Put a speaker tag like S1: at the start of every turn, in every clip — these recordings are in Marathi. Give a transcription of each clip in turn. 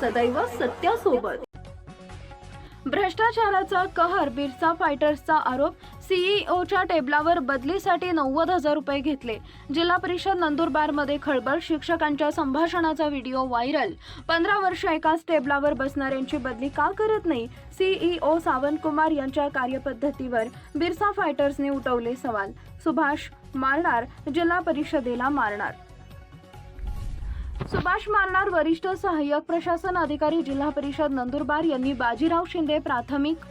S1: सदैव सत्यासोबत. भ्रष्टाचाराचा कहर बिरसा फायटर्सचा आरोप सीईओच्या टेबलावर बदलीसाठी नव्वद हजार रुपये घेतले. जिल्हा परिषद नंदुरबारमध्ये खळबळ शिक्षकांच्या संभाषणाचा व्हिडिओ व्हायरल. पंधरा वर्ष एकाच टेबलावर बसणाऱ्यांची बदली का करत नाही? सीईओ सावंतकुमार यांच्या कार्यपद्धतीवर बिरसा फायटर्सने उठवले सवाल. सुभाष मारणार जिल्हा परिषदेला मारणार. सुभाष मारणार वरिष्ठ सहाय्यक प्रशासन अधिकारी जिल्हा परिषद नंदुरबार यांनी बाजीराव शिंदे प्राथमिक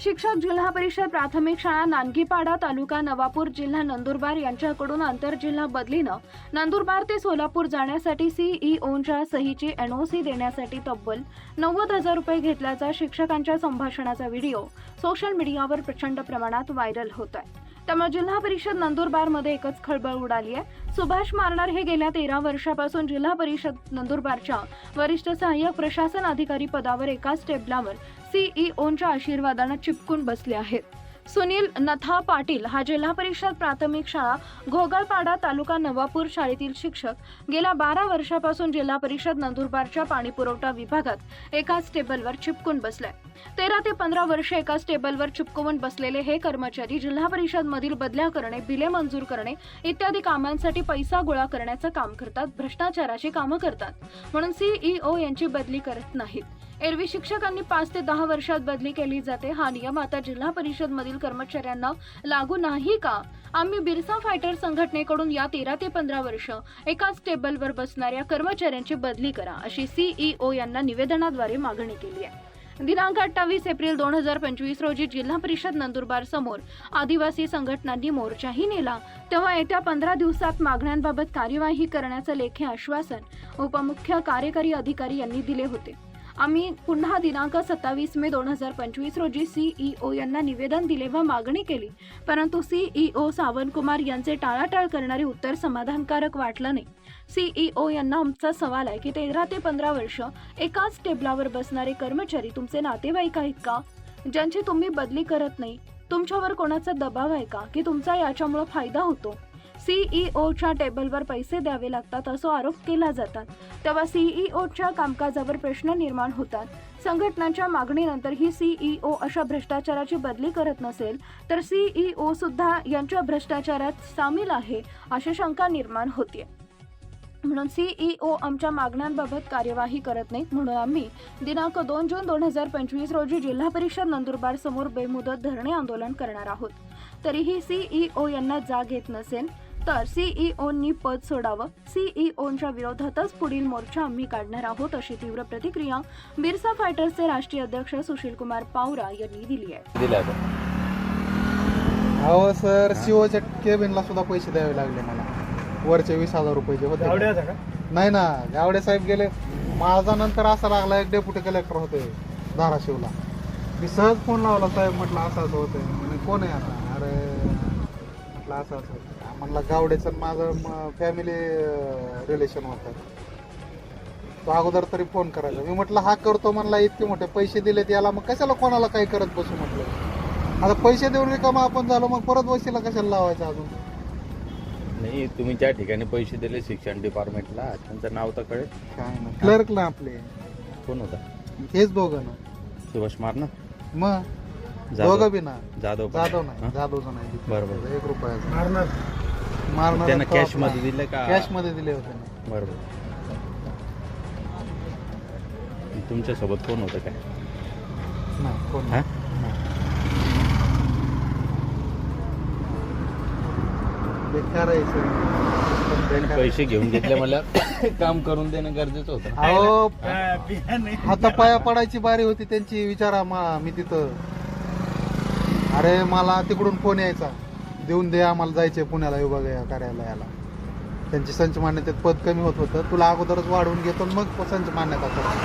S1: शिक्षक जिल्हा परिषद प्राथमिक शाळा नानगीपाडा तालुका नवापूर जिल्हा नंदुरबार यांच्याकडून आंतरजिल्हा बदलीनं नंदुरबार ते सोलापूर जाण्यासाठी सीईओच्या सहीची एनओसी देण्यासाठी तब्बल नव्वद हजार रुपये घेतल्याचा शिक्षकांच्या संभाषणाचा व्हिडिओ सोशल मीडियावर प्रचंड प्रमाणात व्हायरल होत आहे त्यामुळे जिल्हा परिषद नंदुरबारमध्ये एकच खळबळ उडाली आहे. सुभाष मारणार हे गेल्या तेरा वर्षापासून जिल्हा परिषद नंदुरबारच्या वरिष्ठ सहाय्यक प्रशासन अधिकारी पदावर एकाच टेबलावर सीईओच्या आशीर्वादानं चिपकून बसले आहेत. सुनील नथा पाटील हा जिल्हा परिषद प्राथमिक शाळा घोगळपाडा तालुका नवापूर शाळेतील शिक्षक. गेल्या बारा वर्षापासून जिल्हा परिषद नंदुरबारच्या पाणीपुरवठा विभागात एकाच टेबलवर चिपकून बसलाय. तेरा ते पंधरा वर्ष एकाच टेबलवर चिपकवून बसलेले हे कर्मचारी जिल्हा परिषद मधील बदल्या करणे बिले मंजूर करणे इत्यादी कामांसाठी पैसा गोळा करण्याचं काम करतात भ्रष्टाचाराची कामं करतात. म्हणून सीईओ यांची बदली करत नाहीत. एरवी शिक्षकांनी पाच ते दहा वर्षात बदली केली जाते. हा नियम आता जिल्हा परिषद मधील कर्मचाऱ्यांना लागू नाही का? आम्ही बिरसा फायटर संघटनेकडून या तेरा ते पंधरा वर्ष एकाच टेबलवर बसणाऱ्या कर्मचाऱ्यांची बदली करा अशी सीईओ यांना निवेदनाद्वारे मागणी केली आहे. दिनांक अठ्ठावीस एप्रिल दोन हजार पंचवीस रोजी जिल्हा परिषद नंदुरबार समोर आदिवासी संघटनांनी मोर्चाही नेला. तेव्हा येत्या पंधरा दिवसात मागण्यांबाबत कार्यवाही करण्याचं लेखी आश्वासन उपमुख्य कार्यकारी अधिकारी यांनी दिले होते. आम्ही पुन्हा दिनांक सत्तावीस मे दोन हजार पंचवीस रोजी सीईओ यांना निवेदन दिले व मागणी केली. परंतु सीईओ सावंतकुमार यांचे टाळाटाळ करणारे उत्तर समाधानकारक वाटलं नाही. सीईओ यांना आमचा सवाल आहे की तेरा ते पंधरा वर्ष एकाच टेबलावर बसणारे कर्मचारी तुमचे नातेवाईक आहेत का? ज्यांची तुम्ही बदली करत नाही तुमच्यावर कोणाचा दबाव आहे का? की तुमचा याच्यामुळे फायदा होतो? सीईओच्या टेबलवर पैसे द्यावे लागतात असा आरोप केला जातात. तेव्हा सीईओच्या कामकाजावर प्रश्न निर्माण होतात. संघटनांच्या मागणीनंतर ही सीईओ अशा भ्रष्टाचाराची बदली करत नसेल तर सीईओ सुद्धा यांच्या भ्रष्टाचारात सामील आहे अशी शंका निर्माण होते म्हणून सीईओ आमच्या मागण्यांबाबत कार्यवाही करत नाहीत म्हणून आम्ही दिनांक दोन जून दोन हजार पंचवीस रोजी जिल्हा परिषद नंदुरबार समोर बेमुदत धरणे आंदोलन करणार आहोत. तरीही सीईओ यांना जाग येत नसेल तर सीईओनी पद सोडावं. सीईओच्या विरोधातच पुढील मोर्चा आम्ही काढणार आहोत अशी तीव्र प्रतिक्रिया बिरसा फायटर्सचे राष्ट्रीय अध्यक्ष सुशील कुमार पावरा यांनी दिली आहे.
S2: अहो सर सीओच्या केबिनला सुद्धा पैसे द्यावे लागले मला. वरचे वीस हजार रुपये जे होते.
S3: होता
S2: नाही ना गावडे साहेब गेले. माझा नंतर असा लागला एक डेप्युटी कलेक्टर होते धाराशिवला. मी सहज फोन लावला साहेब म्हटलं असं असं म्हणे कोण आहे आता? अरे म्हटलं असं असं होतंय. म्हणलं गावडेचं आणि माझं फॅमिली रिलेशन होतं. तो अगोदर तरी फोन करायचा. मी म्हटलं हा करतो. म्हणला इतके मोठे पैसे दिलेत याला. मग कशाला कोणाला काही करत बसू म्हटलं? आता पैसे देऊन रिकामा आपण झालो मग परत वशीला कशाला लावायचं अजून?
S4: नाही तुम्ही ज्या ठिकाणी पैसे दिले शिक्षण डिपार्टमेंटला त्यांचं नाव तर कळेल.
S2: काय ना क्लर्क ना आपले.
S4: कोण होता?
S2: हेच दोघं ना.
S4: सुभाष मारना
S2: मग?
S4: जाधव.
S2: दोघं बी ना?
S4: जाधव.
S2: जाधव? नाही. जाधवचं नाही.
S4: बरोबर.
S2: एक रुपयाचा.
S3: मारणार.
S2: मारणार
S4: त्यांना कॅशमध्ये दिलं का?
S2: कॅशमध्ये दिले होते. ना
S4: बरोबर. तुमच्यासोबत कोण होतं काय?
S2: नाही कोण
S4: हा?
S2: बेकार आहे. पण बेकार आहे.
S4: पैसे घेऊन घेतले मला. काम करून देणं गरजेचं होतं.
S2: अहो
S3: नाही.
S2: हातापाया पडायची बारी होती त्यांची. विचारा मा मी तिथं. अरे मला तिकडून फोन यायचा. देऊन दे आम्हाला जायचंय पुण्याला विभाग या कार्यालयाला. त्यांची संच मान्यतेत पद कमी होत होतं. तुला अगोदरच वाढवून घेतो मग संच मान्यता करतो.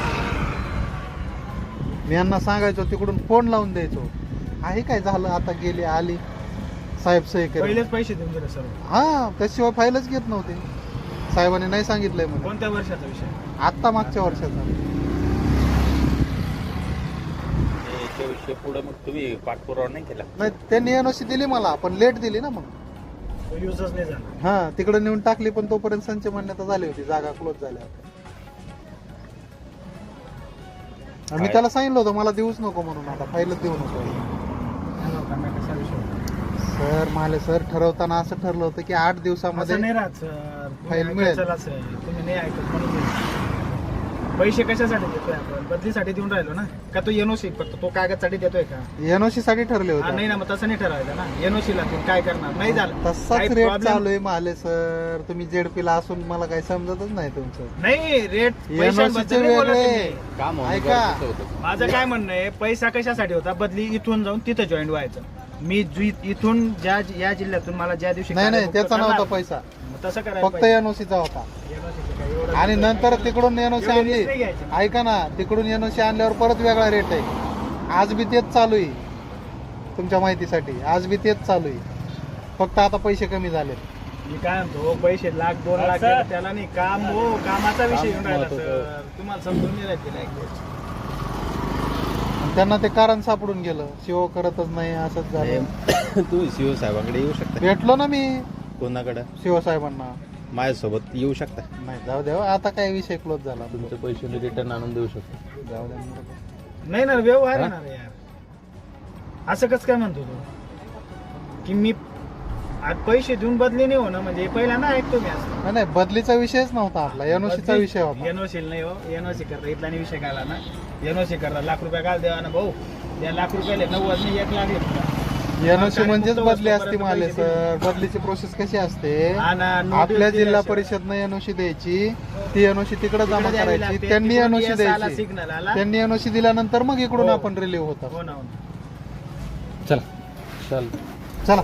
S2: मी यांना सांगायचो तिकडून फोन लावून द्यायचो. आहे काय झालं? आता गेली आली. साहेब सही केली.
S3: पहिलेच पैसे देऊन दिले सर.
S2: हा त्याशिवाय फाईलच घेत नव्हते. साहेबांनी नाही सांगितलंय म्हणे.
S3: कोणत्या वर्षाचा विषय?
S2: आत्ता मागच्या वर्षाचा.
S4: विषय पुढे मग तुम्ही पाठपुरावा नाही केला?
S2: नाही त्यांनी एनओसी दिली मला पण लेट दिली ना मग. हा तिकडे नेऊन टाकली पण तोपर्यंत संच मान्यता झाली होती जागा क्लोज झाल्या होत्या. मी त्याला सांगितलं होतं मला देऊच नको म्हणून आता फाईलच देऊ नको. सर मला सर ठरवताना असं ठरलं होतं की आठ दिवसामध्ये फाईल मिळेल.
S3: तुम्ही नाही ऐकत पैसे कशासाठी देतोय आपण? बदलीसाठी देऊन राहिलो ना? का तो एनओसी फक्त तो कागदसाठी देतोय का?
S2: एनओसी साठी ठरले
S3: हा,
S2: होते
S3: नाही ना मग तसं नाही ठरवायचं ना. एनओसी ला तू काय करणार? नाही झालं.
S2: तसाच रेट
S3: problem-
S2: चालू आहे माले सर. तुम्ही जेडपीला असून मला काही समजतच नाही तुमचं.
S3: नाही रेट पैशांबद्दल नाही बोलत
S2: वेगळे.
S3: तुम्ही.
S4: काम होणं
S2: ऐका.
S4: होतं.
S3: माझं काय म्हणणं आहे पैसा कशासाठी होता? बदली इथून जाऊन तिथं जॉईन व्हायचं. मी जु- इथून ज्या या जिल्ह्यातून मला ज्या दिवशी
S2: नाही नाही
S3: कार्यमुक्त
S2: त्याचा
S3: करणार,
S2: नव्हता पैसा.
S3: मग तसं करायला
S2: फक्त
S3: पाहिजे.
S2: एनओसीचा होता.
S3: NOC चं काय एवढं
S2: आणि. नंतर तिकडून एनओसी आणली. ऐका ना तिकडून एनओसी आणल्यावर परत वेगळा रेट आहे. आज बी तेच चालू आहे. तुमच्या माहितीसाठी. आज बी तेच चालू आहे. फक्त आता पैसे कमी झाले
S3: मी काय म्हणतो पैसे लाख दोन लाख त्याला नाही. काम हो कामाचा विषय राहिला. सर. तुम्हाला समजून नाही.
S2: त्यांना ते कारण सापडून गेलं. शिव करतच नाही असंच झालं.
S4: हे, तुम्ही सीओ साहेबांकडे येऊ शकता.
S2: भेटलो ना मी.
S4: कोणाकडे?
S2: शिव साहेबांना.
S4: माझ्यासोबत येऊ शकता.
S2: नाही जाऊ द्या हो, आता काय विषय क्लोज झाला
S4: तुमचे पैसे मी रिटर्न आणून देऊ शकतो.
S2: जाऊ द्या मग.
S3: नाही ना व्यवहार
S4: हा?
S3: आहे ना रे यार. असं कसं काय म्हणतो तू? की मी आज पैसे देऊन बदली नाही होणं म्हणजे पहिला ना ऐकतो मी असं.
S2: नाही नाही बदलीचा विषयच नव्हता आपला. एनओसीचा विषय होता.
S3: एनओसी नाही हो एनओसी करता. इथला नाही विषय काढला ना. एनओसी करता. लाख रुपये काल द्यावा ना भाऊ. या लाख रुपयाले. नव्वद नाही एक लाख घेतला.
S2: एनओसी म्हणजेच बदली असती माले सर बदलीची प्रोसेस कशी असते आपल्या जिल्हा. परिषदनं एनओसी द्यायची ती एनओसी तिकडे जमा करायची. त्यांनी एनओसी द्यायची. त्यांनी एनओसी दिल्यानंतर मग इकडून
S3: हो.
S2: आपण रिलीव्ह होतात
S3: हो ना हो.
S4: चल चल
S2: चला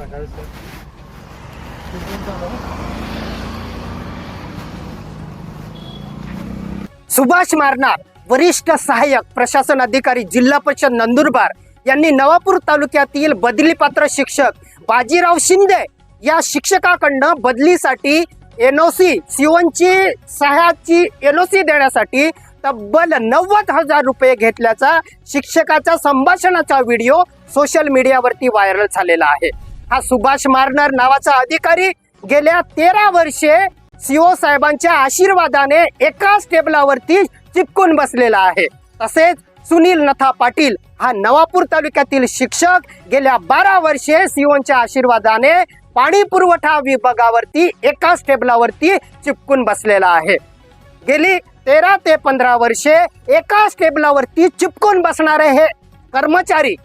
S5: सुभाष मारनार वरिष्ठ सहाय्यक प्रशासन अधिकारी जिल्हा परिषद नंदुरबार यांनी नवापूर तालुक्यातील बदलीपात्र शिक्षक बाजीराव शिंदे या शिक्षकाकडनं बदलीसाठी एनओसी सीओनची ओ एनओसी देण्यासाठी तब्बल नव्वद हजार रुपये घेतल्याचा शिक्षकाच्या संभाषणाचा व्हिडिओ सोशल मीडियावरती व्हायरल झालेला आहे. हा सुभाष मारनर नावाचा अधिकारी गेल्या तेरा वर्षे सीओ साहेबांच्या आशीर्वादाने एकाच टेबलावरती चिपकून बसलेला आहे. तसेच सुनील नथा पाटील हा नवापूर तालुक्यातील शिक्षक. गेल्या बारा वर्षे सीओच्या आशीर्वादाने पाणी पुरवठा विभागावरती एकाच टेबलावरती चिपकून बसलेला आहे. गेली तेरा ते पंधरा वर्षे एकाच टेबलावरती चिपकून बसणारे हे कर्मचारी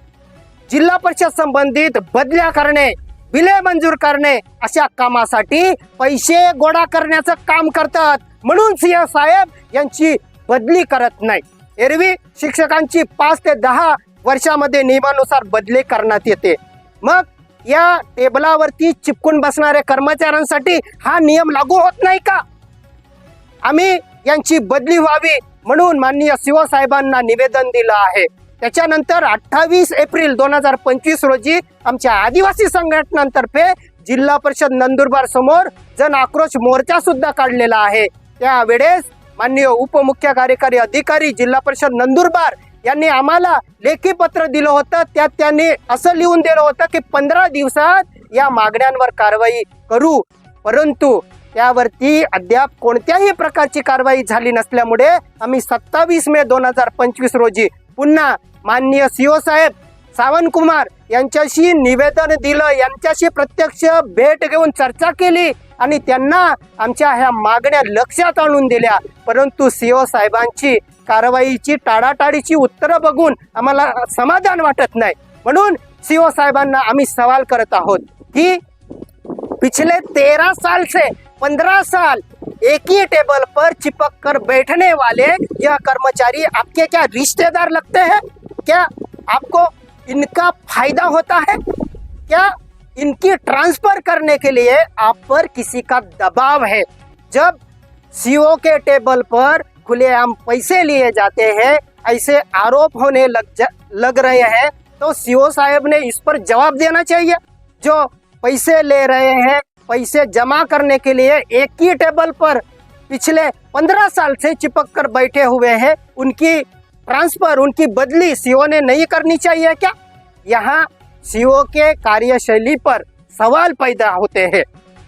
S5: जिल्हा परिषद संबंधित बदल्या करणे बिले मंजूर करणे अशा कामासाठी पैसे गोळा करण्याचं काम करतात. म्हणून सिंह साहेब यांची बदली करत नाही एरवी शिक्षकांची पाच ते दहा वर्षामध्ये नियमानुसार बदली करण्यात येते. मग या टेबलावरती चिपकून बसणाऱ्या कर्मचाऱ्यांसाठी हा नियम लागू होत नाही का? आम्ही यांची बदली व्हावी म्हणून माननीय शिवसाहेबांना निवेदन दिलं आहे. त्याच्यानंतर अठ्ठावीस एप्रिल दोन हजार पंचवीस रोजी आमच्या आदिवासी संघटनांतर्फे जिल्हा परिषद नंदुरबार समोर जन आक्रोश मोर्चा सुद्धा काढलेला आहे. त्यावेळेस माननीय उपमुख्य कार्यकारी अधिकारी जिल्हा परिषद नंदुरबार यांनी आम्हाला लेखी पत्र दिलं होतं. त्यात त्यांनी असं लिहून दिलं होतं की पंधरा दिवसात या मागण्यांवर कारवाई करू. परंतु त्यावरती अद्याप कोणत्याही प्रकारची कारवाई झाली नसल्यामुळे आम्ही सत्तावीस मे दोन हजार पंचवीस रोजी पुन्हा माननीय सीओ साहेब सावंतकुमार यांच्याशी निवेदन दिलं. यांच्याशी प्रत्यक्ष भेट घेऊन चर्चा केली. आणि त्यांना आमच्या ह्या मागण्या लक्षात आणून दिल्या. परंतु सीओ साहेबांची कारवाईची टाळाटाळीची उत्तरं बघून आम्हाला समाधान वाटत नाही. म्हणून सीओ साहेबांना आम्ही सवाल करत आहोत. की पिछले तेरह साल से पंद्रह साल एक ही टेबल पर चिपक कर बैठने वाले यह कर्मचारी आपके क्या रिश्तेदार लगते हैं? क्या आपको इनका फायदा होता है? क्या इनकी ट्रांसफ़र करने के लिए आप पर किसी का दबाव है। जब सीओ के टेबल पर खुलेआम पैसे लिए जाते हैं, ऐसे आरोप होने लग लग रहे हैं तो सीओ साहब ने इस पर जवाब देना चाहिए। जो पैसे ले रहे हैं, पैसे जमा करने के लिए एक ही टेबल पर पिछले पंद्रह साल से चिपक कर बैठे हुए हैं, उनकी ट्रांसफ़र, उनकी बदली सीओ ने नहीं करनी चाहिए क्या? यहाँ सीओ के कार्यशैली पर सवाल पैदा होते हैं।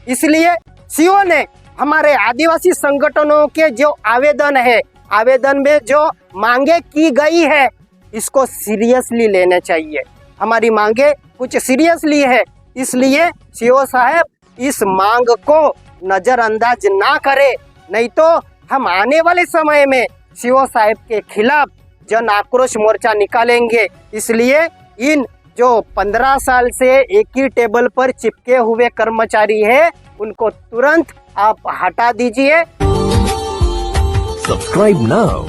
S5: इसलिए सीओ ने हमारे आदिवासी संगठनों के जो आवेदन है, आवेदन में जो मांगे की गई है, इसको सीरियसली लेना चाहिए। हमारी मांगे कुछ सीरियसली है, इसलिए सीओ साहब इस मांग को नजरअंदाज ना करे। नहीं तो हम आने वाले समय में सीओ साहब के खिलाफ जन आक्रोश मोर्चा निकालेंगे। इसलिए इन जो 15 साल से एक ही टेबल पर चिपके हुए कर्मचारी हैं, उनको तुरंत आप हटा दीजिए।
S6: Subscribe now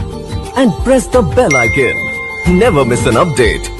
S6: and press the bell icon never miss an update